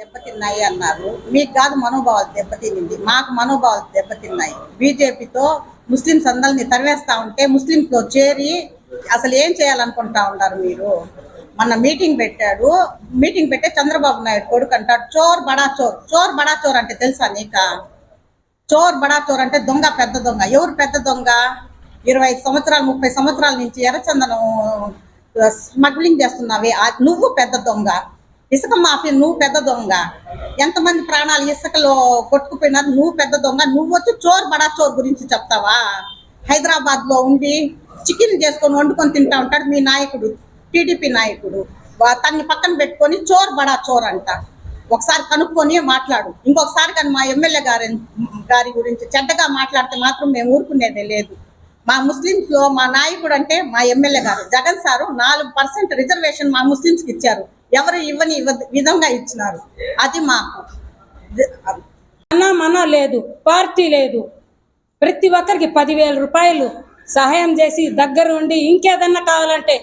దెబ్బతిన్నాయి అన్నారు. మీకు కాదు మనోభావాలు దెబ్బతినింది. మాకు మనోభావాలు దెబ్బతిన్నాయి. బీజేపీతో ముస్లింస్ అందరిని తరివేస్తా ఉంటే ముస్లింస్లో చేరి అసలు ఏం చేయాలనుకుంటా ఉన్నారు మీరు? మొన్న మీటింగ్ పెట్టాడు. మీటింగ్ పెట్టే చంద్రబాబు నాయుడు కొడుకు అంటాడు చోర్ బడా చోర్ చోర్ బడా చోర్ అంటే తెలుసా నీకా? చోర్ బడా చోర్ అంటే దొంగ పెద్ద దొంగ. ఎవరు పెద్ద దొంగ? ఇరవై ఐదు సంవత్సరాలు ముప్పై సంవత్సరాల నుంచి ఎర్రచందనం స్మగ్లింగ్ చేస్తున్నావే. ఆ- నువ్వు పెద్ద దొంగ. ఇసుక మాఫియా నువ్వు పెద్ద దొంగ. ఎంతమంది ప్రాణాలు ఇసుకలో కొట్టుకుపోయినారు? నువ్వు పెద్ద దొంగ. నువ్వు వచ్చి చోర్ బడా చోర్ గురించి చెప్తావా? హైదరాబాద్లో ఉండి చికెన్ చేసుకొని వండుకొని తింటా ఉంటాడు మీ నాయకుడు టీడీపీ నాయకుడు. తన్ని పక్కన పెట్టుకొని చోర్ బడా చోర్ అంట. ఒకసారి కనుక్కొని మాట్లాడు. ఇంకొకసారి కానీ మా ఎమ్మెల్యే గారి గారి గురించి చెడ్డగా మాట్లాడితే మాత్రం మేము ఊరుకునేదే లేదు. మా ముస్లిమ్స్లో మా నాయకుడు అంటే మా ఎమ్మెల్యే గారు. జగన్ సారు నాలుగు పర్సెంట్ రిజర్వేషన్ మా ముస్లింస్కి ఇచ్చారు. ఎవరు ఇవ్వని విధంగా ఇచ్చినారు. అది మాకు. అన్న మన లేదు పార్టీ లేదు. ప్రతి ఒక్కరికి పదివేల రూపాయలు సహాయం చేసి దగ్గర ఉండి ఇంకేదన్నా కావాలంటే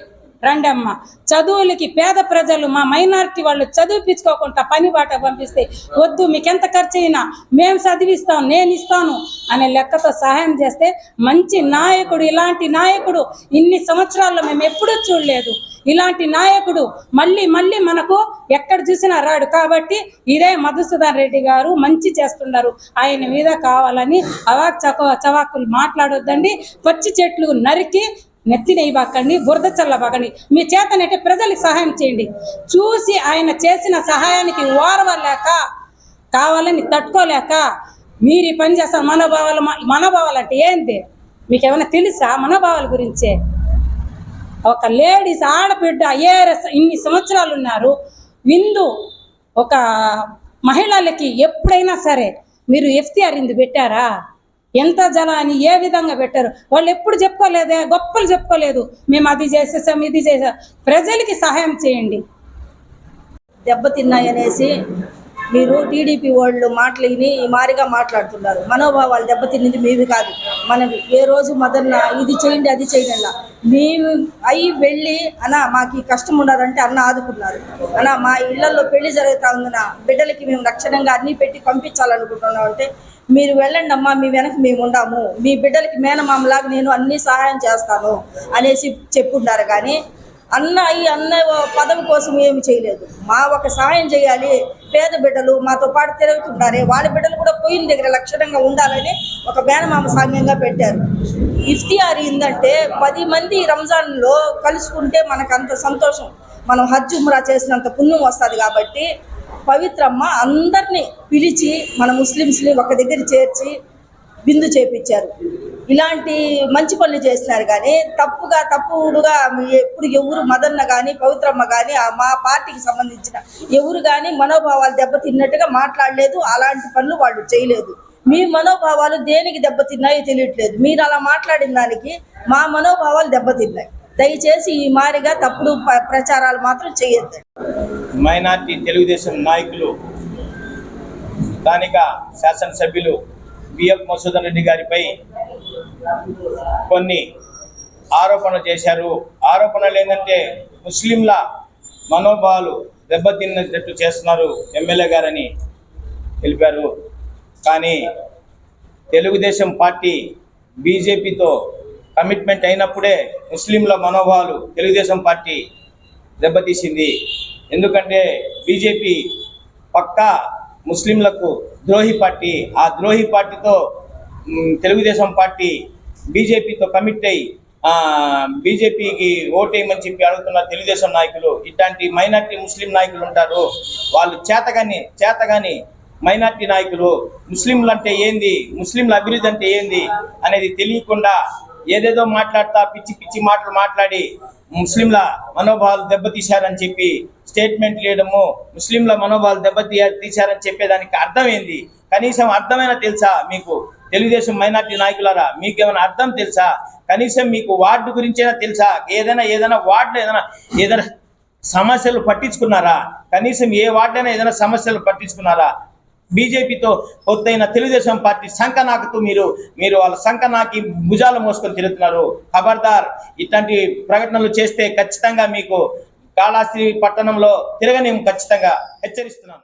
రండి అమ్మ. చదువులకి పేద ప్రజలు మా మైనారిటీ వాళ్ళు చదివిపించుకోకుండా పని బాట పంపిస్తే వద్దు మీకు ఎంత ఖర్చు అయినా మేము చదివిస్తాం నేను ఇస్తాను అనే లెక్కతో సహాయం చేస్తే మంచి నాయకుడు ఇలాంటి నాయకుడు ఇన్ని సంవత్సరాల్లో మేము ఎప్పుడూ చూడలేదు. ఇలాంటి నాయకుడు మళ్ళీ మళ్ళీ మనకు ఎక్కడ చూసినా రాడు. కాబట్టి ఇదే మధుసూదన్ రెడ్డి గారు మంచి చేస్తున్నారు ఆయన మీద కావాలని అవాక్ చక చవాకులు మాట్లాడొద్దండి. పచ్చి చెట్లు నరికి నెత్తి ఇవ్వకండి బురద చల్లబాకండి మీ చేతనైతే ప్రజలకు సహాయం చేయండి. చూసి ఆయన చేసిన సహాయానికి ఓర్వలేక కావాలని తట్టుకోలేక మీరు ఈ పని చేస్తారు. మనోభావాలు మనోభావాలు అంటే ఏంది? మీకు ఏమైనా తెలుసా? మనోభావాల గురించే. ఒక లేడీస్ ఆడబిడ్డ ఐఏఎస్ ఇన్ని సంవత్సరాలు ఉన్నారు. విందు ఒక మహిళలకి ఎప్పుడైనా సరే మీరు ఎఫ్టీఆర్ ఇందు పెట్టారా? ఎంత జనాన్ని ఏ విధంగా పెట్టారు? వాళ్ళు ఎప్పుడు చెప్పుకోలేదే? గొప్పలు చెప్పుకోలేదు. మేము అది చేసేసాం ఇది చేసాం ప్రజలకి సహాయం చేయండి. దెబ్బతిన్నాయనేసి మీరు టీడీపీ వాళ్ళు మాటలు విని ఈ మారిగా మాట్లాడుతున్నారు. మనోభావాలు దెబ్బతిన్నది మీవి కాదు మనవి. ఏ రోజు మదన్న ఇది చేయండి అది చేయండి అలా మేము అయి వెళ్ళి అన్న మాకు ఈ కష్టం ఉన్నదంటే అన్న ఆదుకున్నారు. అన్న మా ఇళ్ళలో పెళ్ళి జరుగుతా ఉందన్న బిడ్డలకి మేము లక్షణంగా అన్నీ పెట్టి పంపించాలనుకుంటున్నాం అంటే మీరు వెళ్ళండి అమ్మా మీ వెనక మేము ఉండాము. మీ బిడ్డలకి మేనమామలాగా నేను అన్ని సహాయం చేస్తాను అనేసి చెప్పున్నారు కానీ అన్న ఈ అన్న పదవి కోసం ఏమి చేయలేదు. మా ఒక సహాయం చేయాలి. పేద బిడ్డలు మాతో పాటు తిరుగుతుంటారే. వాళ్ళ బిడ్డలు కూడా పోయిన దగ్గర లక్షణంగా ఉండాలని ఒక మేనమామ సాంగ్యంగా పెట్టారు. ఇఫ్తియార్ ఏందంటే పది మంది రంజాన్లో కలుసుకుంటే మనకు అంత సంతోషం. మనం హజ్ ఉమ్రా చేసినంత పుణ్యం వస్తుంది కాబట్టి పవిత్రమ్మ అందరినీ పిలిచి మన ముస్లిమ్స్ని ఒక దగ్గర చేర్చి బిందు చేపించారు. ఇలాంటి మంచి పనులు చేసినారు కానీ తప్పుగా తప్పుడుగా మీ- ఎప్పుడు ఎవరు మదన్న కానీ పవిత్రమ్మ కానీ మా పార్టీకి సంబంధించిన ఎవరు కానీ మనోభావాలు దెబ్బతిన్నట్టుగా మాట్లాడలేదు. అలాంటి పనులు వాళ్ళు చేయలేదు. మీ మనోభావాలు దేనికి దెబ్బతిన్నాయో తెలియట్లేదు. మీరు అలా మాట్లాడిన దానికి మా మనోభావాలు దెబ్బతిన్నాయి. దయచేసి ఈ మారిగా తప్పుడు ప్రచారాలు మాత్రం చేయొద్దు. మైనార్టీ తెలుగుదేశం నాయకులు స్థానిక శాసనసభ్యులు బిఎఫ్ మసూదన్ రెడ్డి గారిపై కొన్ని ఆరోపణలు చేశారు. ఆరోపణలు ఏంటంటే ముస్లింల మనోభావాలు దెబ్బతిన్నట్టు చేస్తున్నారు ఎమ్మెల్యే గారని తెలిపారు. కానీ తెలుగుదేశం పార్టీ బీజేపీతో కమిట్మెంట్ అయినప్పుడే ముస్లింల మనోభావాలు తెలుగుదేశం పార్టీ దెబ్బతీసింది. ఎందుకంటే బీజేపీ పక్కా ముస్లింలకు ద్రోహి పార్టీ. ఆ ద్రోహి పార్టీతో తెలుగుదేశం పార్టీ బీజేపీతో కమిట్ అయి బీజేపీకి ఓటేయమని చెప్పి అడుగుతున్న తెలుగుదేశం నాయకులు ఇట్లాంటి మైనార్టీ ముస్లిం నాయకులు ఉంటారు. వాళ్ళు చేతగాని చేతగాని మైనార్టీ నాయకులు ముస్లింలు అంటే ఏంది ముస్లింల అభివృద్ధి అంటే ఏంది అనేది తెలియకుండా ఏదేదో మాట్లాడతా పిచ్చి పిచ్చి మాటలు మాట్లాడి ముస్లింల మనోభావాలు దెబ్బతీశారని చెప్పి స్టేట్మెంట్ వేయడము ముస్లింల మనోభావాలు దెబ్బతీ తీశారని చెప్పేదానికి అర్థమైంది కనీసం అర్థమైనా తెలుసా మీకు? తెలుగుదేశం మైనార్టీ నాయకులారా మీకు ఏమైనా అర్థం తెలుసా? కనీసం మీకు వార్డు గురించైనా తెలుసా? ఏదైనా ఏదైనా వార్డులో ఏదైనా ఏదైనా సమస్యలు పట్టించుకున్నారా? కనీసం ఏ వార్డైనా ఏదైనా సమస్యలు పట్టించుకున్నారా? బీజేపీతో పొత్తైన తెలుగుదేశం పార్టీ సంకనాకుతూ మీరు మీరు వాళ్ళ శంఖనాకి భుజాలు మోసుకొని తిరుగుతున్నారు. ఖబర్దార్ ఇట్లాంటి ప్రకటనలు చేస్తే ఖచ్చితంగా మీకు కాళాస్త్రి పట్టణంలో తిరగనేము ఖచ్చితంగా. హెచ్చరిస్తున్నాను.